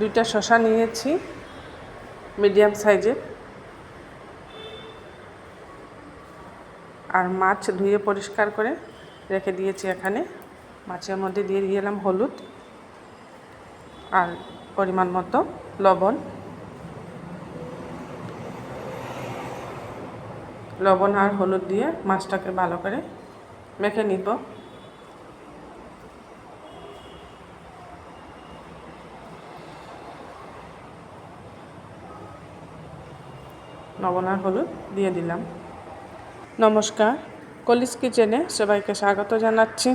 দুইটা শশা নিয়েছি মিডিয়াম সাইজের আর মাছ ধুয়ে পরিষ্কার করে রেখে দিয়েছি এখানে। মাছের মধ্যে দিয়ে দিলাম হলুদ আর পরিমাণ মতো লবণ। লবণ আর হলুদ দিয়ে মাছটাকে ভালো করে মেখে নিব। লবণ আর হলুদ দিয়ে দিলাম। নমস্কার, কলিস কিচেনে সবাইকে স্বাগত জানাচ্ছি।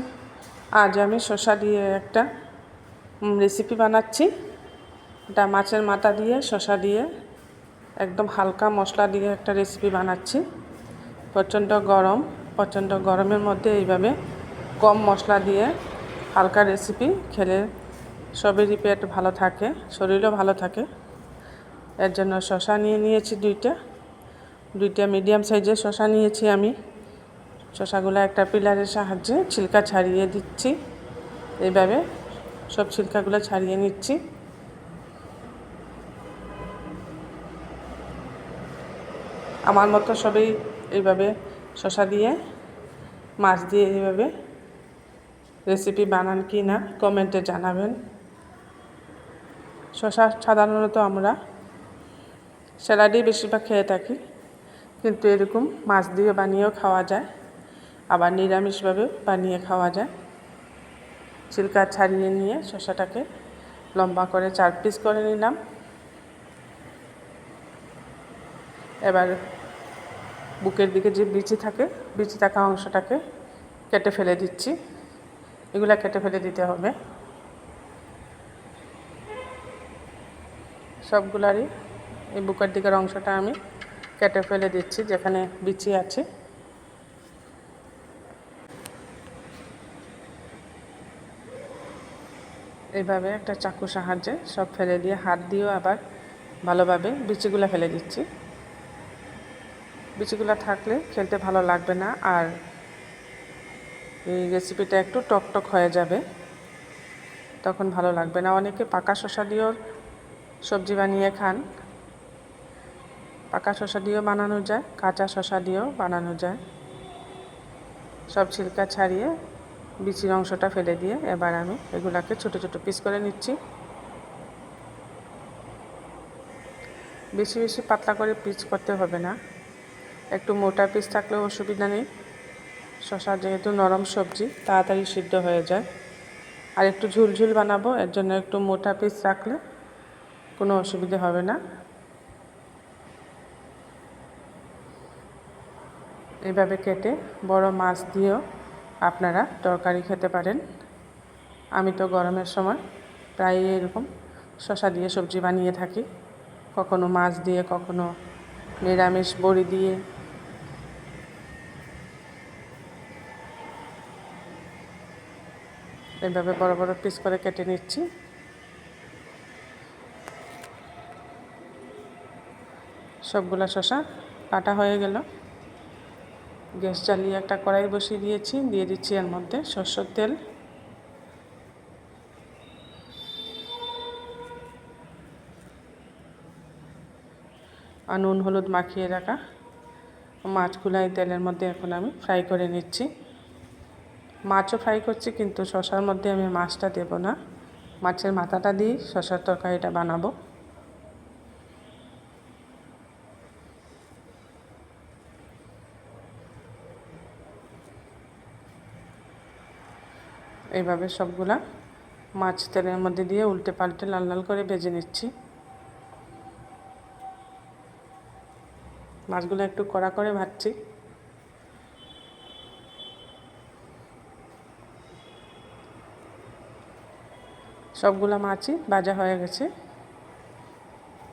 আজ আমি শসা দিয়ে একটা রেসিপি বানাচ্ছি। এটা মাছের মাথা দিয়ে, শসা দিয়ে, একদম হালকা মশলা দিয়ে একটা রেসিপি বানাচ্ছি। প্রচণ্ড গরম, প্রচণ্ড গরমের মধ্যে এইভাবে কম মশলা দিয়ে হালকা রেসিপি খেলে সবেরই পেট ভালো থাকে, শরীরও ভালো থাকে। এর জন্য শশা নিয়ে নিয়েছি দুইটা। দুইটা মিডিয়াম সাইজের শশা নিয়েছি আমি। শশাগুলো একটা পিলারের সাহায্যে ছিলকা ছাড়িয়ে দিচ্ছি। এইভাবে সব ছিলকাগুলো ছাড়িয়ে নিচ্ছি। আমার মতো সবই এইভাবে শশা দিয়ে, মাছ দিয়ে এইভাবে রেসিপি বানান কি না কমেন্টে জানাবেন। শশা সাধারণত আমরা স্যালাডেই বেশিরভাগ খেয়ে থাকি। কিন্তু এরকম মাছ দিয়ে বানিয়েও খাওয়া যায়, আবার নিরামিষভাবেও বানিয়ে খাওয়া যায়। চিলকা ছাড়িয়ে নিয়ে শসাটাকে লম্বা করে চার পিস করে নিলাম। এবার বুকের দিকে যে বিচি থাকে, বিচি থাকা অংশটাকে কেটে ফেলে দিচ্ছি। এগুলা কেটে ফেলে দিতে হবে। সবগুলারই এই বুকের দিকের অংশটা আমি কেটে ফেলে দিচ্ছি, যেখানে বিচি আছে। এইভাবে একটা চাকু সাহায্যে সব ফেলে দিয়ে হাত দিয়েও আবার ভালোভাবে বিচিগুলো ফেলে দিচ্ছি। বিচিগুলো থাকলে খেলতে ভালো লাগবে না, আর এই রেসিপিটা একটু টক টক হয়ে যাবে, তখন ভালো লাগবে না। অনেকে পাকা শসা দিয়েও সবজি বানিয়ে খান। পাকা শশা দিয়েও বানানো যায়, কাঁচা শসা দিয়েও বানানো যায়। সব ছিলকা ছাড়িয়ে বিচির অংশটা ফেলে দিয়ে এবার আমি এগুলাকে ছোট ছোট পিস করে নিচ্ছি। বেশি বেশি পাতলা করে পিস করতে হবে না। একটু মোটা পিস থাকলেও অসুবিধা নেই। শশা যেহেতু নরম সবজি, তাড়াতাড়ি সিদ্ধ হয়ে যায়। আর একটু ঝুলঝুল বানাবো, এর জন্য একটু মোটা পিস রাখলে কোনো অসুবিধে হবে না। এভাবে কেটে বড় মাছ দিয়েও আপনারা তরকারি খেতে পারেন। আমি তো গরমের সময় প্রায় এরকম শশা দিয়ে সবজি বানিয়ে থাকি। কখনো মাছ দিয়ে, কখনো নিরামিষ বড়ি দিয়ে। এভাবে বড় বড় পিস করে কেটে নিচ্ছি। সবগুলা শশা কাটা হয়ে গেল। গ্যাস জ্বালিয়ে একটা কড়াই বসিয়ে দিয়েছি, দিয়ে দিচ্ছি এর মধ্যে সর্ষের তেল। আর নুন, হলুদ মাখিয়ে রাখা। মাছগুলো এই তেলের মধ্যে এখন আমি ফ্রাই করে নিচ্ছি। মাছও ফ্রাই করছি, কিন্তু শশার মধ্যে আমি মাছটা দেব না। মাছের মাথাটা দিয়েই শশার তরকারিটা বানাবো। এইভাবে সবগুলা মাছ তেলের মধ্যে দিয়ে উল্টে পাল্টে লাল লাল করে ভেজে নিচ্ছি। মাছগুলো একটু কড়া করে ভাজছি। সবগুলো মাছই ভাজা হয়ে গেছে।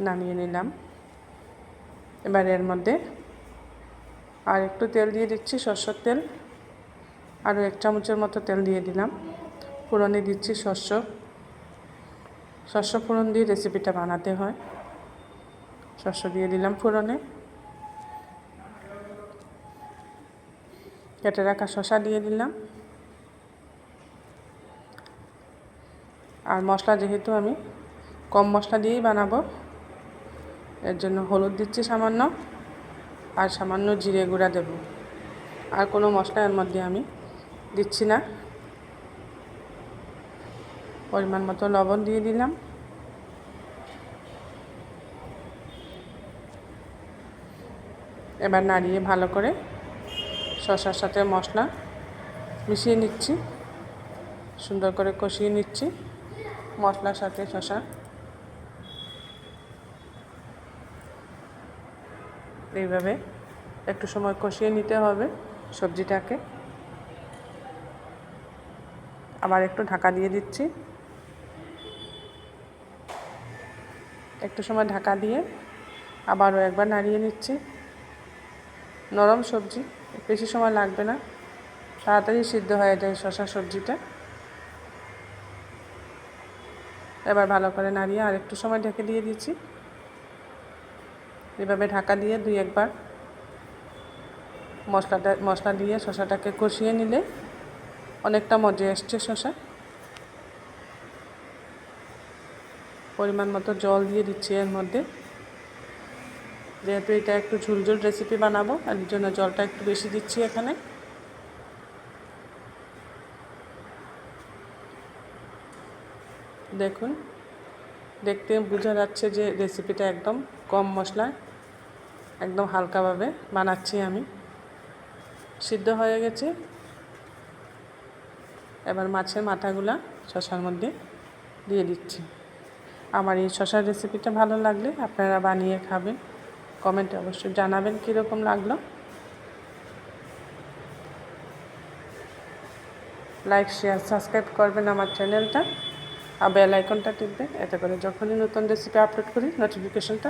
নামিয়ে নিলাম। এবার এর মধ্যে আর একটু তেল দিয়ে দিচ্ছি, সর্ষের তেল। আরও এক চামচের মতো তেল দিয়ে দিলাম। ফোড়নে দিচ্ছি শস্য। শস্য ফোড়ন দিয়ে রেসিপিটা বানাতে হয়। শস্য দিয়ে দিলাম ফোড়নে। কেটে রাখা শশা দিয়ে দিলাম। আর মশলা যেহেতু আমি কম মশলা দিয়েই বানাবো, এর জন্য হলুদ দিচ্ছি সামান্য, আর সামান্য জিরে গুঁড়া দেব। আর কোনো মশলা এর মধ্যে আমি দিচ্ছি না। পরিমাণ মতো লবণ দিয়ে দিলাম। এবার নাড়িয়ে ভালো করে শশার সাথে মশলা মিশিয়ে নিচ্ছি। সুন্দর করে কষিয়ে নিচ্ছি মশলার সাথে শসা। এইভাবে একটু সময় কষিয়ে নিতে হবে সবজিটাকে। আবার একটু ঢাকা দিয়ে দিচ্ছি। একটু সময় ঢাকা দিয়ে আবারও একবার নাড়িয়ে নিচ্ছি। নরম সবজি, বেশি সময় লাগবে না। তাড়াতাড়ি সিদ্ধ হয়ে যায় শশা সবজিটা। এবার ভালো করে নাড়িয়ে আর একটু সময় ঢেকে দিয়ে দিচ্ছি। এভাবে ঢাকা দিয়ে দুই একবার মশলাটা, মশলা দিয়ে শশাটাকে কষিয়ে নিলে অনেকটা মজে এসছে শশা পরিমাণ মতো জল দিয়ে দিচ্ছি এর মধ্যে। যেহেতু এটা একটু ঝুলঝুল রেসিপি বানাবো এর জন্য জলটা একটু বেশি দিচ্ছি এখানে। দেখুন, দেখতে বোঝা যাচ্ছে যে রেসিপিটা একদম কম মশলায় একদম হালকাভাবে বানাচ্ছি আমি। সিদ্ধ হয়ে গেছে। এবার মাছের মাথাগুলা শশার মধ্যে দিয়ে দিচ্ছি। আমার এই শশার রেসিপিটা ভালো লাগলে আপনারা বানিয়ে খাবেন। কমেন্টে অবশ্যই জানাবেন কীরকম লাগল। লাইক শেয়ার সাবস্ক্রাইব করবেন আমার চ্যানেলটা আর বেল আইকনটা টিপবেন, এতে করে যখনই নতুন রেসিপি আপলোড করি নোটিফিকেশনটা